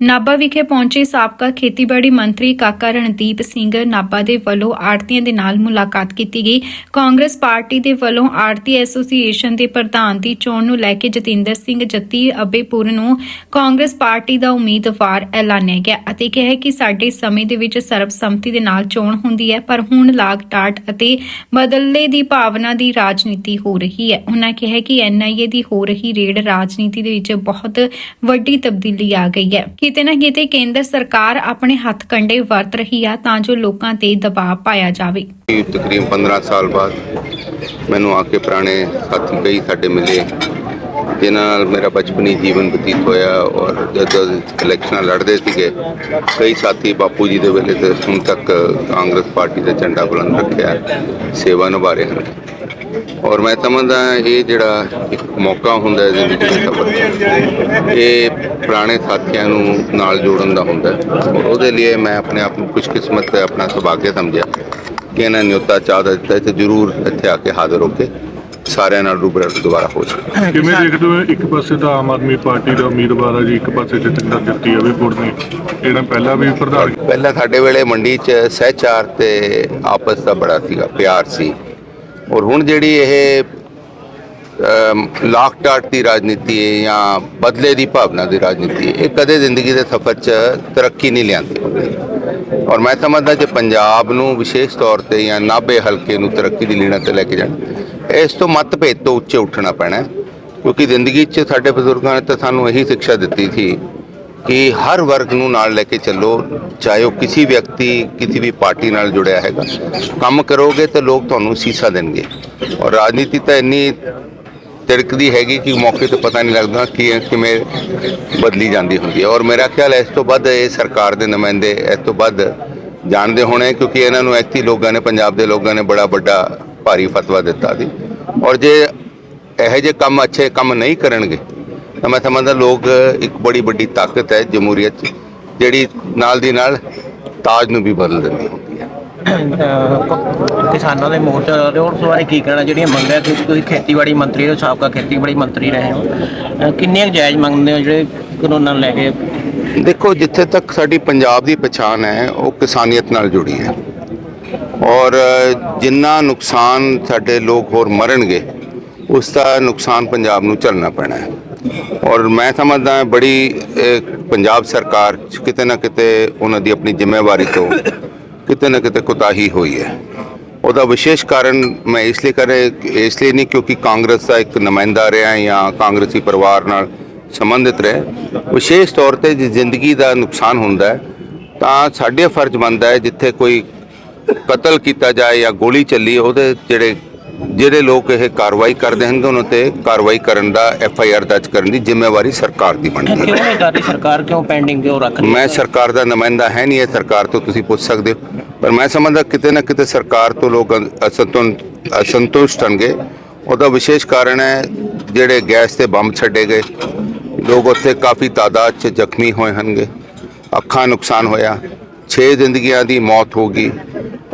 ਨਾਭਾ ਵਿਖੇ ਪਹੁੰਚੇ ਸਾਬਕਾ ਖੇਤੀਬਾੜੀ ਮੰਤਰੀ ਕਾਕਾ ਰਣਦੀਪ ਸਿੰਘ ਨਾਭਾ ਦੇ ਵੱਲੋਂ ਆੜਤੀਆਂ ਦੇ ਨਾਲ ਮੁਲਾਕਾਤ ਕੀਤੀ ਗਈ। ਕਾਂਗਰਸ ਪਾਰਟੀ ਦੇ ਵੱਲੋਂ ਆੜਤੀ ਐਸੋਸੀਏਸ਼ਨ ਦੇ ਪ੍ਰਧਾਨ ਦੀ ਚੋਣ ਨੂੰ ਲੈ ਕੇ ਜਤਿੰਦਰ ਸਿੰਘ ਜੱਤੀ ਅਬੇਪੁਰ ਨੂੰ ਕਾਂਗਰਸ ਪਾਰਟੀ ਦਾ ਉਮੀਦਵਾਰ ਐਲਾਨਿਆ ਗਿਆ ਅਤੇ ਕਿਹਾ ਕਿ ਸਾਡੇ ਸਮੇਂ ਦੇ ਵਿੱਚ ਸਰਬਸੰਮਤੀ ਦੇ ਨਾਲ ਚੋਣ ਹੁੰਦੀ ਹੈ, ਪਰ ਹੁਣ ਲਾਗ ਟਾਟ ਅਤੇ ਬਦਲੇ ਦੀ ਭਾਵਨਾ ਦੀ ਰਾਜਨੀਤੀ ਹੋ ਰਹੀ ਹੈ। ਉਹਨਾਂ ਕਿਹਾ ਕਿ ਐਨਆਈਏ ਦੀ ਹੋ ਰਹੀ ਰੇਡ ਰਾਜਨੀਤੀ ਦੇ ਵਿੱਚ ਬਹੁਤ ਵੱਡੀ ਤਬਦੀਲੀ ਆ ਗਈ ਹੈ। ਕਿਤੇ ਨਾ ਕਿਤੇ ਕੇਂਦਰ ਸਰਕਾਰ ਆਪਣੇ ਹੱਥ ਕੰਡੇ ਵਰਤ ਰਹੀ ਆ ਤਾਂ ਜੋ ਲੋਕਾਂ ਤੇ ਦਬਾਅ ਪਾਇਆ ਜਾਵੇ। ਕਿ 15 ਸਾਲ ਬਾਅਦ ਮੈਨੂੰ ਆ ਕੇ ਪੁਰਾਣੇ ਸਾਥੀ ਕਈ ਸਾਡੇ ਮਿਲੇ। ਜਿਨ੍ਹਾਂ ਨਾਲ ਮੇਰਾ ਬਚਪਨੀ ਜੀਵਨ ਬਤੀਤ ਹੋਇਆ ਔਰ ਜਦੋਂ ਇਲੈਕਸ਼ਨਾਂ ਲੜਦੇ ਸੀਗੇ, ਕਈ ਸਾਥੀ ਬਾਪੂ ਜੀ ਦੇ ਵੇਲੇ ਤੇ ਹੁਣ ਤੱਕ ਕਾਂਗਰਸ ਪਾਰਟੀ ਦਾ ਝੰਡਾ ਬੁਲੰਦ ਰੱਖਿਆ, ਸੇਵਾ ਨਿਭਾ ਰਹੇ ਹਨ। ਔਰ ਮੈਂ ਸਮਝਦਾ ਇਹ ਜਿਹੜਾ ਇੱਕ ਮੌਕਾ ਹੁੰਦਾ ਜ਼ਿੰਦਗੀ ਦੇ ਸਫ਼ਰ ਇਹ ਪੁਰਾਣੇ ਸਾਥੀਆਂ ਨੂੰ ਨਾਲ ਜੋੜਨ ਦਾ ਹੁੰਦਾ ਔਰ ਉਹਦੇ ਲਈ ਮੈਂ ਆਪਣੇ ਆਪ ਨੂੰ ਖੁਸ਼ਕਿਸਮਤ ਤੇ ਆਪਣਾ ਸੁਭਾਗਿਆ ਸਮਝਿਆ ਕਿ ਇਹਨਾਂ ਨੇ ਨਿਯੁੱਤਾ ਚਾਹ ਦਿੱਤਾ ਤੇ ਜ਼ਰੂਰ ਇੱਥੇ ਆ ਕੇ ਹਾਜ਼ਰ ਹੋ ਕੇ ਸਾਰਿਆਂ ਨਾਲ ਰੂਬਰੂ ਦੁਬਾਰਾ ਹੋ ਜਾਵੇ ਕਿਵੇਂ ਦੇਖਦੇ ਹੋ ਇੱਕ ਪਾਸੇ ਤਾਂ ਆਮ ਆਦਮੀ ਪਾਰਟੀ ਦਾ ਉਮੀਦਵਾਰ ਹੈ ਜੀ ਇੱਕ ਪਾਸੇ ਜਤਿੰਦਰ ਜੱਤੀ ਅਵੇਪੁਰ ਨੇ। ਜਿਹੜਾ ਪਹਿਲਾਂ ਵੀ ਪ੍ਰਧਾਨ ਪਹਿਲਾਂ ਸਾਡੇ ਵੇਲੇ ਮੰਡੀ 'ਚ ਸਹਿਚਾਰ ਤੇ ਆਪਸ ਦਾ ਬੜਾ ਸੀਗਾ ਪਿਆਰ ਸੀ। ਔਰ ਹੁਣ ਜਿਹੜੀ ਇਹ ਅਮ, ਲਾਕ ਡਾਟ ਦੀ ਰਾਜਨੀਤੀ ਹੈ ਜਾਂ ਬਦਲੇ ਦੀ ਭਾਵਨਾ ਦੀ ਰਾਜਨੀਤੀ ਹੈ ਇਹ ਕਦੇ ਜ਼ਿੰਦਗੀ ਦੇ ਸਫ਼ਰ 'ਚ ਤਰੱਕੀ ਨਹੀਂ ਲਿਆਂਦੀ ਔਰ ਮੈਂ ਸਮਝਦਾ ਜੇ ਪੰਜਾਬ ਨੂੰ ਵਿਸ਼ੇਸ਼ ਤੌਰ ਤੇ ਜਾਂ ਨਾਭੇ ਹਲਕੇ ਨੂੰ ਤਰੱਕੀ ਦੀ ਲੀਣਾ ਤੇ ਲੈ ਕੇ ਜਾਣਾ ਇਸ ਤੋਂ ਮਤਭੇਦ ਤੋਂ ਉੱਚੇ ਉੱਠਣਾ ਪੈਣਾ ਕਿਉਂਕਿ ਜ਼ਿੰਦਗੀ 'ਚ ਸਾਡੇ ਬਜ਼ੁਰਗਾਂ ਨੇ ਤਾਂ ਸਾਨੂੰ ਇਹੀ ਸਿੱਖਿਆ ਦਿੱਤੀ ਸੀ ਕਿ ਹਰ ਵਰਗ ਨੂੰ ਨਾਲ ਲੈ ਕੇ ਚੱਲੋ, ਚਾਹੇ ਉਹ ਕਿਸੇ ਵਿਅਕਤੀ, ਕਿਸੇ ਵੀ ਪਾਰਟੀ ਨਾਲ ਜੁੜਿਆ ਹੈਗਾ। ਕੰਮ ਕਰੋਗੇ ਤਾਂ ਲੋਕ ਤੁਹਾਨੂੰ ਸੀਸਾ ਦੇਣਗੇ। ਔਰ ਰਾਜਨੀਤੀ ਤਾਂ ਇੰਨੀ ਤਿੜਕਦੀ ਹੈਗੀ ਕਿ ਮੌਕੇ ਤੇ ਪਤਾ ਨਹੀਂ ਲੱਗਦਾ ਕਿ ਕਿਵੇਂ ਬਦਲੀ ਜਾਂਦੀ ਹੁੰਦੀ ਹੈ। ਔਰ ਮੇਰਾ ਖਿਆਲ ਹੈ, ਇਸ ਤੋਂ ਵੱਧ ਇਹ ਸਰਕਾਰ ਦੇ ਨੁਮਾਇੰਦੇ ਇਸ ਤੋਂ ਵੱਧ ਜਾਣਦੇ ਹੋਣੇ, ਕਿਉਂਕਿ ਇਹਨਾਂ ਨੂੰ ਐਕਤੀ ਲੋਕਾਂ ਨੇ, ਪੰਜਾਬ ਦੇ ਲੋਕਾਂ ਨੇ ਬੜਾ ਵੱਡਾ ਭਾਰੀ ਫਤਵਾ ਦਿੱਤਾ ਸੀ। ਔਰ ਜੇ ਇਹੋ ਜਿਹੇ ਕੰਮ ਅੱਛੇ ਕੰਮ ਨਹੀਂ ਕਰਨਗੇ ਤਾਂ ਮੈਂ ਸਮਝਦਾ ਲੋਕ ਇੱਕ ਬੜੀ ਵੱਡੀ ਤਾਕਤ ਹੈ ਜਮਹੂਰੀਅਤ 'ਚ ਜਿਹੜੀ ਨਾਲ ਦੀ ਨਾਲ ਤਾਜ ਨੂੰ ਵੀ ਬਦਲ ਦਿੰਦੀ ਹੁੰਦੀ ਹੈ। ਕਿਸਾਨਾਂ ਦੇ ਮੋਰਚਾ ਲਾ ਰਹੇ ਉਸ ਬਾਰੇ ਕੀ ਕਹਿਣਾ? ਜਿਹੜੀਆਂ ਮੰਗਾਂ ਕਿ ਤੁਸੀਂ ਖੇਤੀਬਾੜੀ ਮੰਤਰੀ ਹੋ ਸਾਬਕਾ ਖੇਤੀਬਾੜੀ ਮੰਤਰੀ ਰਹੇ ਹੋ ਕਿੰਨੀਆਂ ਜਾਇਜ਼ ਮੰਗਦੇ ਹੋ ਜਿਹੜੇ ਕਾਨੂੰਨਾਂ ਨੂੰ ਲੈ ਕੇ? ਦੇਖੋ ਜਿੱਥੇ ਤੱਕ ਸਾਡੀ ਪੰਜਾਬ ਦੀ ਪਛਾਣ ਹੈ ਉਹ ਕਿਸਾਨੀਅਤ ਨਾਲ ਜੁੜੀ ਹੈ। ਔਰ ਜਿੰਨਾ ਨੁਕਸਾਨ ਸਾਡੇ ਲੋਕ ਹੋਰ ਮਰਨਗੇ ਉਸ ਦਾ ਨੁਕਸਾਨ ਪੰਜਾਬ ਨੂੰ ਝੱਲਣਾ ਪੈਣਾ ਹੈ। ਔਰ ਮੈਂ ਸਮਝਦਾ ਬੜੀ ਪੰਜਾਬ ਸਰਕਾਰ 'ਚ ਕਿਤੇ ਨਾ ਕਿਤੇ ਉਹਨਾਂ ਦੀ ਆਪਣੀ ਜ਼ਿੰਮੇਵਾਰੀ ਤੋਂ ਕਿਤੇ ਨਾ ਕਿਤੇ ਕੁਤਾਹੀ ਹੋਈ ਹੈ। ਉਹਦਾ ਵਿਸ਼ੇਸ਼ ਕਾਰਨ ਮੈਂ ਇਸ ਲਈ ਕਰ ਇਸ ਲਈ ਨਹੀਂ ਕਿਉਂਕਿ ਕਾਂਗਰਸ ਦਾ ਇੱਕ ਨੁਮਾਇੰਦਾ ਰਿਹਾ ਜਾਂ ਕਾਂਗਰਸੀ ਪਰਿਵਾਰ ਨਾਲ ਸੰਬੰਧਿਤ ਰਿਹਾ। ਵਿਸ਼ੇਸ਼ ਤੌਰ ਤੇ ਜੇ ਜ਼ਿੰਦਗੀ ਦਾ ਨੁਕਸਾਨ ਹੁੰਦਾ ਹੈ, ਤਾਂ ਸਾਡੇ ਫਰਜ਼ ਬਣਦਾ ਹੈ ਜਿੱਥੇ ਕੋਈ ਕਤਲ ਕੀਤਾ ਜਾਏ ਜਾਂ ਗੋਲੀ ਚੱਲੀ, ਉਹਦੇ ਜਿਹੜੇ ਜਿਹੜੇ ਲੋਕ ਇਹ ਕਾਰਵਾਈ ਕਰਦੇ ਹਨ ਉਹਨਾਂ ਤੇ ਕਾਰਵਾਈ ਕਰਨ ਦਾ ਐਫ ਆਈ ਆਰ ਦਰਜ ਕਰਨ ਦੀ ਜ਼ਿੰਮੇਵਾਰੀ ਸਰਕਾਰ ਦੀ ਬਣਦੀ ਹੈ। ਕਿਉਂ ਨਹੀਂ ਕਰ ਰਹੀ ਸਰਕਾਰ ਕਿਉਂ ਪੈਂਡਿੰਗ ਕਿਉਂ ਰੱਖ ਰਹੀ ਮੈਂ ਸਰਕਾਰ ਦਾ ਨੁਮਾਇੰਦਾ ਹੈ ਨਹੀਂ ਇਹ ਸਰਕਾਰ ਤੋਂ ਤੁਸੀਂ ਪੁੱਛ ਸਕਦੇ ਹੋ। ਪਰ ਮੈਂ ਸਮਝਦਾ ਕਿਤੇ ਨਾ ਕਿਤੇ ਸਰਕਾਰ ਤੋਂ ਲੋਕ ਅਸੰਤੁਸ਼ਟ ਹਨਗੇ ਉਹਦਾ ਵਿਸ਼ੇਸ਼ ਕਾਰਨ ਹੈ ਜਿਹੜੇ ਗੈਸ ਤੇ ਬੰਬ ਛੱਡੇ ਗਏ ਲੋਕ ਉੱਥੇ ਕਾਫੀ ਤਾਦਾਦ 'ਚ ਜ਼ਖਮੀ ਹੋਏ ਹਨਗੇ ਅੱਖਾਂ ਨੁਕਸਾਨ ਹੋਇਆ। 6 ਜ਼ਿੰਦਗੀਆਂ ਦੀ ਮੌਤ ਹੋ ਗਈ।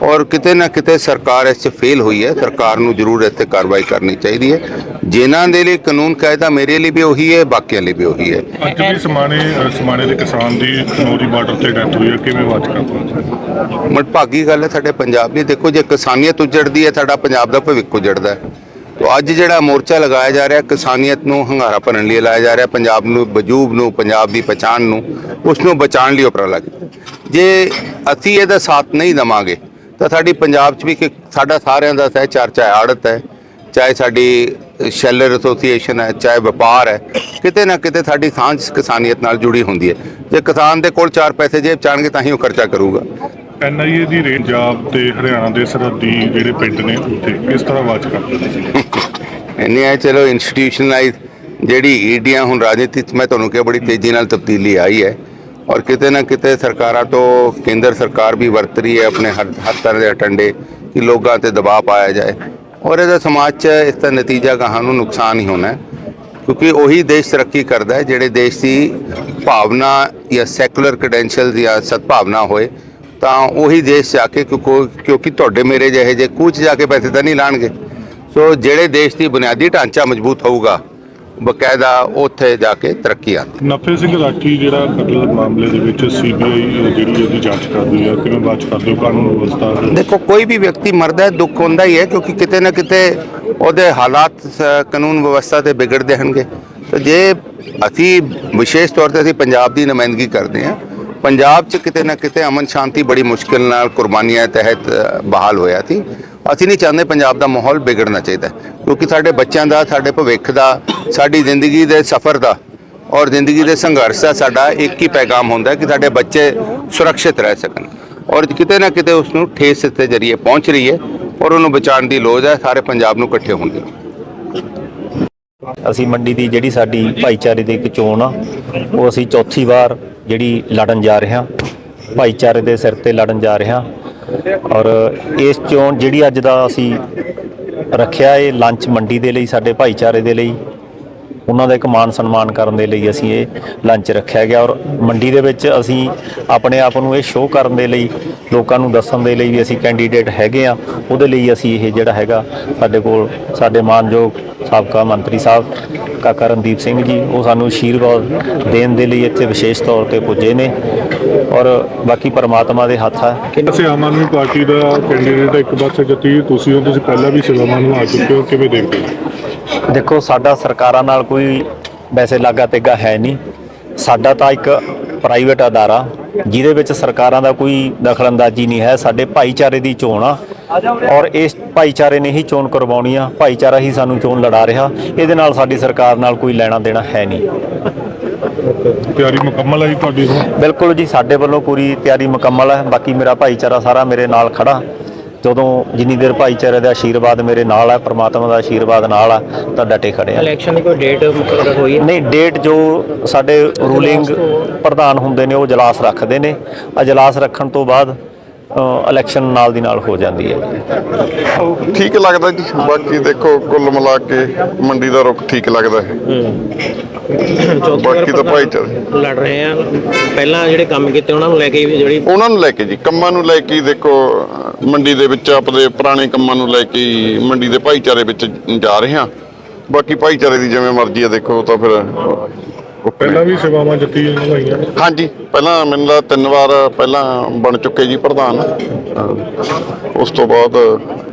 ਔਰ ਕਿਤੇ ਨਾ ਕਿਤੇ ਸਰਕਾਰ ਇਸ 'ਚ ਫੇਲ ਹੋਈ ਹੈ। ਸਰਕਾਰ ਨੂੰ ਜ਼ਰੂਰ ਇੱਥੇ ਕਾਰਵਾਈ ਕਰਨੀ ਚਾਹੀਦੀ ਹੈ। ਜਿਨ੍ਹਾਂ ਦੇ ਲਈ ਕਾਨੂੰਨ ਕਾਇਦਾ ਮੇਰੇ ਲਈ ਵੀ ਉਹੀ ਹੈ ਬਾਕੀਆਂ ਲਈ ਵੀ ਉਹੀ ਹੈ। ਅੱਜ ਵੀ ਸਮਾਣੇ ਅ, ਸਮਾਣੇ ਦੇ ਕਿਸਾਨ ਦੀ ਖਨੌਰੀ ਬਾਰਡਰ ਤੇ ਡੈਥ ਹੋਈ ਹੈ। ਕਿਵੇਂ ਬਾਤ ਕਰਦੇ ਮਨਭਾਗੀ ਗੱਲ ਹੈ ਸਾਡੇ ਪੰਜਾਬ ਦੀ ਦੇਖੋ ਜੇ ਕਿਸਾਨੀਅਤ ਉਜੜਦੀ ਹੈ ਸਾਡਾ ਪੰਜਾਬ ਦਾ ਭਵਿੱਖ ਉਜੜਦਾ ਹੈ। ਤੋ ਅੱਜ ਜਿਹੜਾ ਮੋਰਚਾ ਲਗਾਇਆ ਜਾ ਰਿਹਾ ਕਿਸਾਨੀਅਤ ਨੂੰ ਹੰਗਾਰਾ ਭਰਨ ਲਈ ਲਾਇਆ ਜਾ ਰਿਹਾ ਪੰਜਾਬ ਨੂੰ ਵਜੂਬ ਨੂੰ ਪੰਜਾਬ ਦੀ ਪਛਾਣ ਨੂੰ ਉਸ ਨੂੰ ਬਚਾਉਣ ਲਈ ਉਪਰਾਲਾ ਕੀਤਾ। ਜੇ ਅਸੀਂ ਇਹਦਾ ਸਾਥ ਨਹੀਂ ਦਵਾਂਗੇ ਤਾਂ ਸਾਡੀ ਪੰਜਾਬ 'ਚ ਵੀ ਕਿ ਸਾਡਾ ਸਾਰਿਆਂ ਦਾ ਸਹਿਚਾਰ ਚਾਹੇ ਆੜਤ ਹੈ। ਚਾਹੇ ਸਾਡੀ ਸ਼ੈਲਰ ਐਸੋਸੀਏਸ਼ਨ ਹੈ ਚਾਹੇ ਵਪਾਰ ਹੈ ਕਿਤੇ ਨਾ ਕਿਤੇ ਸਾਡੀ ਸਾਂਝ ਕਿਸਾਨੀਅਤ ਨਾਲ ਜੁੜੀ ਹੁੰਦੀ ਹੈ। ਜੇ ਕਿਸਾਨ ਦੇ ਕੋਲ ਚਾਰ ਪੈਸੇ ਜੇਬ ਚਾਣਗੇ ਤਾਂ ਹੀ ਉਹ ਖਰਚਾ ਕਰੂਗਾ। ਐਨਆਈਏ ਦੀ ਰੇਂਜ ਪੰਜਾਬ ਤੇ ਹਰਿਆਣਾ ਦੇ ਸਰਹੱਦੀ ਜਿਹੜੇ ਪਿੰਡ ਨੇ ਉੱਥੇ ਕਿਸ ਤਰ੍ਹਾਂ ਬਾਤ ਕਰਦੇ ਇੰਨੇ ਆ ਚਲੋ ਇੰਸਟੀਟਿਊਸ਼ਨਲਾਈਜ਼ ਜਿਹੜੀ ਈਡੀਆਂ ਹੁਣ ਰਾਜਨੀਤੀ 'ਚ ਮੈਂ ਤੁਹਾਨੂੰ ਕਿਹਾ ਬੜੀ ਤੇਜ਼ੀ ਨਾਲ ਤਬਦੀਲੀ ਆਈ ਹੈ। ਔਰ ਕਿਤੇ ਨਾ ਕਿਤੇ ਸਰਕਾਰਾਂ ਤੋਂ ਕੇਂਦਰ ਸਰਕਾਰ ਵੀ ਵਰਤ ਰਹੀ ਹੈ ਆਪਣੇ ਹਰ ਹਰ ਤਰ੍ਹਾਂ ਦੇ ਅਟੰਡੇ ਕਿ ਲੋਕਾਂ ਤੇ ਦਬਾਅ ਪਾਇਆ ਜਾਏ। ਔਰ ਇਹਦਾ ਸਮਾਜ 'ਚ ਇਸ ਦਾ ਨਤੀਜਾ ਕਹਾਂ ਨੂੰ ਨੁਕਸਾਨ ਹੀ ਹੋਣਾ ਕਿਉਂਕਿ ਉਹੀ ਦੇਸ਼ ਤਰੱਕੀ ਕਰਦਾ ਹੈ ਜਿਹੜੇ ਦੇਸ਼ ਦੀ ਭਾਵਨਾ ਜਾਂ ਸੈਕੂਲਰ ਕ੍ਰੈਡੈਂਸ਼ੀਅਲ ਜਾਂ ਸਦਭਾਵਨਾ ਹੋਏ, ਤਾਂ ਉਹੀ ਦੇਸ਼ ਜਾ ਕੇ ਕਿਉਂਕਿ ਕਿਉਂਕਿ ਤੁਹਾਡੇ ਮੇਰੇ ਜਿਹੇ ਜੇ ਕੂਚ ਜਾ ਕੇ ਪੈਸੇ ਤਾਂ ਨਹੀਂ ਲਾਣਗੇ। ਸੋ ਜਿਹੜੇ ਦੇਸ਼ ਦੀ ਬੁਨਿਆਦੀ ਢਾਂਚਾ ਮਜ਼ਬੂਤ ਹੋਊਗਾ ਬਕਾਇਦਾ ਉੱਥੇ ਜਾ ਕੇ ਤਰੱਕੀ ਆਉਂਦੀ। ਨਫੇ ਸਿੰਘ ਰਾਠੀ ਜਿਹੜਾ ਕਤਲ ਮਾਮਲੇ ਦੇ ਵਿੱਚ ਸੀਬੀਆਈ ਜਿਹੜੀ ਉਹਦੀ ਜਾਂਚ ਕਰ ਰਹੀ ਹੈ ਕਿਵੇਂ ਬਾਤ ਕਰਦੇ ਹੋ? ਕਾਨੂੰਨ ਵਿਵਸਥਾ ਦੇਖੋ ਕੋਈ ਵੀ ਵਿਅਕਤੀ ਮਰਦਾ ਹੈ ਦੁੱਖ ਹੁੰਦਾ ਹੀ ਹੈ ਕਿਉਂਕਿ ਕਿਤੇ ਨਾ ਕਿਤੇ ਉਹਦੇ ਹਾਲਾਤ ਕਾਨੂੰਨ ਵਿਵਸਥਾ ਤੇ ਵਿਗੜਦੇ ਹਨਗੇ ਤੇ ਜੇ ਅਸੀਂ ਵਿਸ਼ੇਸ਼ ਤੌਰ ਤੇ ਅਸੀਂ ਪੰਜਾਬ ਦੀ ਨੁਮਾਇੰਦਗੀ ਕਰਦੇ ਹਾਂ ਪੰਜਾਬ 'ਚ ਕਿਤੇ ਨਾ ਕਿਤੇ ਅਮਨ ਸ਼ਾਂਤੀ ਬੜੀ ਮੁਸ਼ਕਿਲ ਨਾਲ ਕੁਰਬਾਨੀਆਂ ਤਹਿਤ ਬਹਾਲ ਹੋਇਆ ਸੀ। ਅਸੀਂ ਨਹੀਂ ਚਾਹੁੰਦੇ ਪੰਜਾਬ ਦਾ ਮਾਹੌਲ ਵਿਗੜਨਾ ਚਾਹੀਦਾ ਕਿਉਂਕਿ ਸਾਡੇ ਬੱਚਿਆਂ ਦਾ, ਸਾਡੇ ਭਵਿੱਖ ਦਾ, ਸਾਡੀ ਜ਼ਿੰਦਗੀ ਦੇ ਸਫ਼ਰ ਦਾ ਔਰ ਜ਼ਿੰਦਗੀ ਦੇ ਸੰਘਰਸ਼ ਦਾ ਸਾਡਾ ਇੱਕ ਹੀ ਪੈਗਾਮ ਹੁੰਦਾ ਕਿ ਸਾਡੇ ਬੱਚੇ ਸੁਰੱਖਿਅਤ ਰਹਿ ਸਕਣ ਔਰ ਕਿਤੇ ਨਾ ਕਿਤੇ ਉਸ ਨੂੰ ਠੇਸ ਦੇ ਜ਼ਰੀਏ ਪਹੁੰਚ ਰਹੀ ਹੈ ਔਰ ਉਹਨੂੰ ਬਚਾਉਣ ਦੀ ਲੋੜ ਹੈ, ਸਾਰੇ ਪੰਜਾਬ ਨੂੰ ਇਕੱਠੇ ਹੋਣ ਦੀ। ਅਸੀਂ ਮੰਡੀ ਦੀ ਜਿਹੜੀ ਸਾਡੀ ਭਾਈਚਾਰੇ ਦੀ ਇੱਕ ਚੋਣ ਆ, ਉਹ ਅਸੀਂ ਚੌਥੀ ਵਾਰ ਜਿਹੜੀ ਲੜਨ ਜਾ ਰਹੇ ਹਾਂ, ਭਾਈਚਾਰੇ ਦੇ ਸਿਰ ਤੇ ਲੜਨ ਜਾ ਰਹੇ ਹਾਂ। ਔਰ ਇਸ ਚੋਣ ਜਿਹੜੀ ਅੱਜ ਦਾ ਅਸੀਂ ਰੱਖਿਆ ਇਹ ਲੰਚ ਮੰਡੀ ਦੇ ਲਈ, ਸਾਡੇ ਭਾਈਚਾਰੇ ਦੇ ਲਈ, ਉਹਨਾਂ ਦਾ ਇੱਕ ਮਾਨ ਸਨਮਾਨ ਕਰਨ ਦੇ ਲਈ ਅਸੀਂ ਇਹ ਲੰਚ ਰੱਖਿਆ ਗਿਆ। ਔਰ ਮੰਡੀ ਦੇ ਵਿੱਚ ਅਸੀਂ ਆਪਣੇ ਆਪ ਨੂੰ ਇਹ ਸ਼ੋਅ ਕਰਨ ਦੇ ਲਈ, ਲੋਕਾਂ ਨੂੰ ਦੱਸਣ ਦੇ ਲਈ ਵੀ ਅਸੀਂ ਕੈਂਡੀਡੇਟ ਹੈਗੇ ਆ ਉਹਦੇ ਲਈ ਅਸੀਂ ਇਹ ਜਿਹੜਾ ਹੈਗਾ, ਸਾਡੇ ਕੋਲ ਸਾਡੇ ਮਾਨਯੋਗ ਸਾਬਕਾ ਮੰਤਰੀ ਸਾਹਿਬ, ਕਾਕਾ ਰਣਦੀਪ ਸਿੰਘ ਜੀ, ਉਹ ਸਾਨੂੰ ਆਸ਼ੀਰਵਾਦ ਦੇਣ ਦੇ ਲਈ ਇੱਥੇ ਵਿਸ਼ੇਸ਼ ਤੌਰ ਤੇ ਪੁੱਜੇ ਨੇ। ਔਰ ਬਾਕੀ ਪਰਮਾਤਮਾ ਦੇ ਹੱਥ ਹੈ ਅਸੀਂ ਆਮ ਆਦਮੀ ਪਾਰਟੀ ਦਾ ਕੈਂਡੀਡੇਟ ਇੱਕ ਪਾਸੇ ਜੱਤੀ ਤੁਸੀਂ ਹੋ ਤੁਸੀਂ ਪਹਿਲਾਂ ਵੀ ਸੇਵਾਵਾਂ ਨੂੰ ਆ ਚੁੱਕੇ ਹੋ ਕਿਵੇਂ ਦੇਖਦੇ ਹੋ? ਦੇਖੋ ਸਾਡਾ ਸਰਕਾਰਾਂ ਨਾਲ ਕੋਈ ਵੈਸੇ ਲਾਗਾ ਤੇਗਾ ਹੈ ਨਹੀਂ। ਸਾਡਾ ਤਾਂ ਇੱਕ ਪ੍ਰਾਈਵੇਟ ਅਦਾਰਾ ਜਿਹਦੇ ਵਿੱਚ ਸਰਕਾਰਾਂ ਦਾ ਕੋਈ ਦਖਲਅੰਦਾਜ਼ੀ ਨਹੀਂ ਹੈ। ਸਾਡੇ ਭਾਈਚਾਰੇ ਦੀ ਚੋਣ ਆ ਔਰ ਇਸ ਭਾਈਚਾਰੇ ਨੇ ਹੀ ਚੋਣ ਕਰਵਾਉਣੀ ਆ। ਭਾਈਚਾਰਾ ਹੀ ਸਾਨੂੰ ਚੋਣ ਲੜਾ ਰਿਹਾ। ਇਹਦੇ ਨਾਲ ਸਾਡੀ ਸਰਕਾਰ ਨਾਲ ਕੋਈ ਲੈਣਾ ਦੇਣਾ ਹੈ ਨਹੀਂ। ਤਿਆਰੀ ਮੁਕੰਮਲ ਹੈ ਜੀ ਤੁਹਾਡੀ ਬਿਲਕੁਲ ਜੀ ਸਾਡੇ ਵੱਲੋਂ ਪੂਰੀ ਤਿਆਰੀ ਮੁਕੰਮਲ ਹੈ। ਬਾਕੀ ਮੇਰਾ ਭਾਈਚਾਰਾ ਸਾਰਾ ਮੇਰੇ ਨਾਲ ਖੜਾ। ਜਦੋਂ ਜਿੰਨੀ ਦੇਰ ਭਾਈਚਾਰੇ ਦਾ ਆਸ਼ੀਰਵਾਦ ਮੇਰੇ ਨਾਲ ਹੈ ਪ੍ਰਮਾਤਮਾ ਦਾ ਆਸ਼ੀਰਵਾਦ ਨਾਲ ਆ ਤਾਂ ਡਟੇ ਖੜੇ ਆ। ਇਲੈਕਸ਼ਨ ਦੀ ਕੋਈ ਡੇਟ ਮੁਕਰਰ ਹੋਈ ਹੈ? ਨਹੀਂ ਡੇਟ ਜੋ ਸਾਡੇ ਰੂਲਿੰਗ ਪ੍ਰਧਾਨ ਹੁੰਦੇ ਨੇ ਉਹ ਇਜਲਾਸ ਰੱਖਦੇ ਨੇ। ਇਜਲਾਸ ਰੱਖਣ ਤੋਂ ਬਾਅਦ ਇਲੈਕਸ਼ਨ ਨਾਲ ਦੀ ਨਾਲ ਹੋ ਜਾਂਦੀ ਹੈ। ਠੀਕ ਲੱਗਦਾ ਜੀ। ਬਾਕੀ ਦੇਖੋ ਕੁੱਲ ਮਿਲਾ ਕੇ ਮੰਡੀ ਦਾ ਰੁਖ ਠੀਕ ਲੱਗਦਾ ਹੈ। ਬਾਕੀ ਤਾਂ ਭਾਈਚਾਰੇ। ਲੜ ਰਹੇ ਆ। ਪਹਿਲਾਂ ਜਿਹੜੇ ਕੰਮ ਕੀਤੇ ਉਹਨਾਂ ਨੂੰ ਲੈ ਕੇ ਜਿਹੜੀ ਉਹਨਾਂ ਨੂੰ ਲੈ ਕੇ ਜੀ ਕੰਮਾਂ ਨੂੰ ਲੈ ਕੇ ਦੇਖੋ ਮੰਡੀ ਦੇ ਵਿੱਚ ਆਪਦੇ ਪੁਰਾਣੇ ਕੰਮਾਂ ਨੂੰ ਲੈ ਕੇ ਮੰਡੀ ਦੇ ਭਾਈਚਾਰੇ ਵਿੱਚ ਜਾ ਰਹੇ ਹਾਂ। ਬਾਕੀ ਭਾਈਚਾਰੇ ਦੀ ਜਿਵੇਂ ਮਰਜ਼ੀ ਹੈ ਦੇਖੋ ਤਾਂ ਫਿਰ ਪਹਿਲਾਂ ਵੀ ਸੇਵਾਵਾਂ ਜੱਤੀ ਨਿਭਾਈਆਂ ਹਾਂਜੀ ਪਹਿਲਾਂ ਮੈਨੂੰ ਲੱਗਦਾ ਤਿੰਨ ਵਾਰ ਪਹਿਲਾਂ ਬਣ ਚੁੱਕੇ ਜੀ ਪ੍ਰਧਾਨ। ਉਸ ਤੋਂ ਬਾਅਦ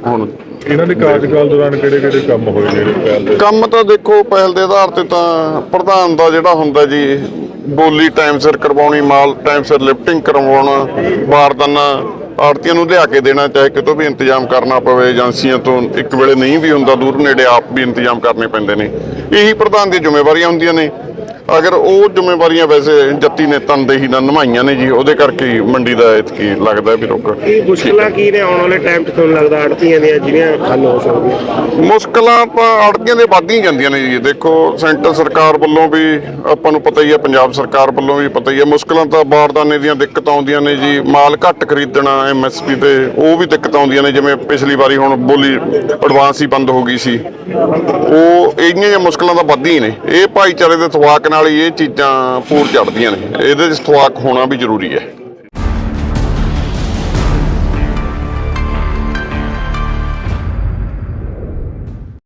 ਹੁਣ ਇਹਨਾਂ ਦੇ ਕਾਰਜਕਾਲ ਦੌਰਾਨ ਕਿਹੜੇ ਕਿਹੜੇ ਕੰਮ ਹੋਏ ਨੇ ਜਿਹੜੇ ਪਹਿਲ ਦੇ? ਕੰਮ ਤਾਂ ਦੇਖੋ ਪਹਿਲ ਦੇ ਆਧਾਰ ਤੇ ਤਾਂ ਪ੍ਰਧਾਨ ਦਾ ਜਿਹੜਾ ਹੁੰਦਾ ਜੀ ਬੋਲੀ ਟਾਈਮ ਸਿਰ ਕਰਵਾਉਣੀ ਮਾਲ ਟਾਈਮ ਸਿਰ ਲਿਫਟਿੰਗ ਕਰਵਾਉਣਾ ਬਾਰਦਾਨਾ ਆੜਤੀਆਂ ਨੂੰ ਲਿਆ ਕੇ ਦੇਣਾ ਚਾਹੇ ਕਿਤੋਂ ਵੀ ਇੰਤਜ਼ਾਮ ਕਰਨਾ ਪਵੇ ਏਜੰਸੀਆਂ ਤੋਂ ਇੱਕ ਵੇਲੇ ਨਹੀਂ ਵੀ ਹੁੰਦਾ ਦੂਰ ਨੇੜੇ ਆਪ ਵੀ ਇੰਤਜ਼ਾਮ ਕਰਨੇ ਪੈਂਦੇ ਨੇ। ਇਹੀ ਪ੍ਰਧਾਨ ਦੀ ਜ਼ਿੰਮੇਵਾਰੀਆਂ ਹੁੰਦੀਆਂ ਨੇ। ਅਗਰ ਉਹ ਜ਼ਿੰਮੇਵਾਰੀਆਂ ਵੈਸੇ ਜੱਤੀ ਨੇ ਤਨਦੇਹੀ ਨਾਲ ਨਿਭਾਈਆਂ ਨੇ ਜੀ ਉਹਦੇ ਕਰਕੇ ਮੰਡੀ ਦਾ ਇਤਕੀ ਲੱਗਦਾ ਵੀ ਰੁਕ ਮੁਸ਼ਕਲਾਂ ਕੀ ਨੇ ਆਉਣ ਵਾਲੇ ਟਾਈਮ 'ਚ ਤੁਹਾਨੂੰ ਲੱਗਦਾ ਆੜਤੀਆਂ ਦੀਆਂ ਜਿਹੜੀਆਂ ਹੱਲ ਹੋ ਸਕਦੀਆਂ? ਮੁਸ਼ਕਲਾਂ ਤਾਂ ਅੜਤੀਆਂ ਦੇ ਵੱਧਦੀਆਂ ਜਾਂਦੀਆਂ ਨੇ ਜੀ। ਦੇਖੋ ਸੈਂਟਰ ਸਰਕਾਰ ਵੱਲੋਂ ਵੀ ਆਪਾਂ ਨੂੰ ਪਤਾ ਹੀ ਹੈ ਪੰਜਾਬ ਸਰਕਾਰ ਵੱਲੋਂ ਵੀ ਪਤਾ ਹੀ ਹੈ ਮੁਸ਼ਕਲਾਂ ਤਾਂ ਬਾਰਦਾਨੇ ਦੀਆਂ ਦਿੱਕਤਾਂ ਆਉਂਦੀਆਂ ਨੇ ਜੀ। ਮਾਲ ਘੱਟ ਖਰੀਦਣਾ ਐਮਐਸਪੀ ਤੇ ਉਹ ਵੀ ਦਿੱਕਤਾਂ ਆਉਂਦੀਆਂ ਨੇ ਜਿਵੇਂ ਪਿਛਲੀ ਵਾਰੀ ਹੁਣ ਬੋਲੀ ਐਡਵਾਂਸ ਹੀ ਬੰਦ ਹੋ ਗਈ ਸੀ। ਉਹ ਇੰਨੀਆਂ ਜਿਹੀਆਂ ਮੁਸ਼ਕਲਾਂ ਤਾਂ ਵੱਧਦੀਆਂ ਨੇ। ਇਹ ਭਾਈਚਾਰੇ ਦੇ ਥਵਾਕ ਨਾਲ ਹੀ ਇਹ ਚੀਜ਼ਾਂ ਪੂਰ ਚੜਦੀਆਂ ਨੇ। ਇਹਦੇ 'ਚ ਥਵਾਕ ਹੋਣਾ ਵੀ ਜ਼ਰੂਰੀ ਹੈ।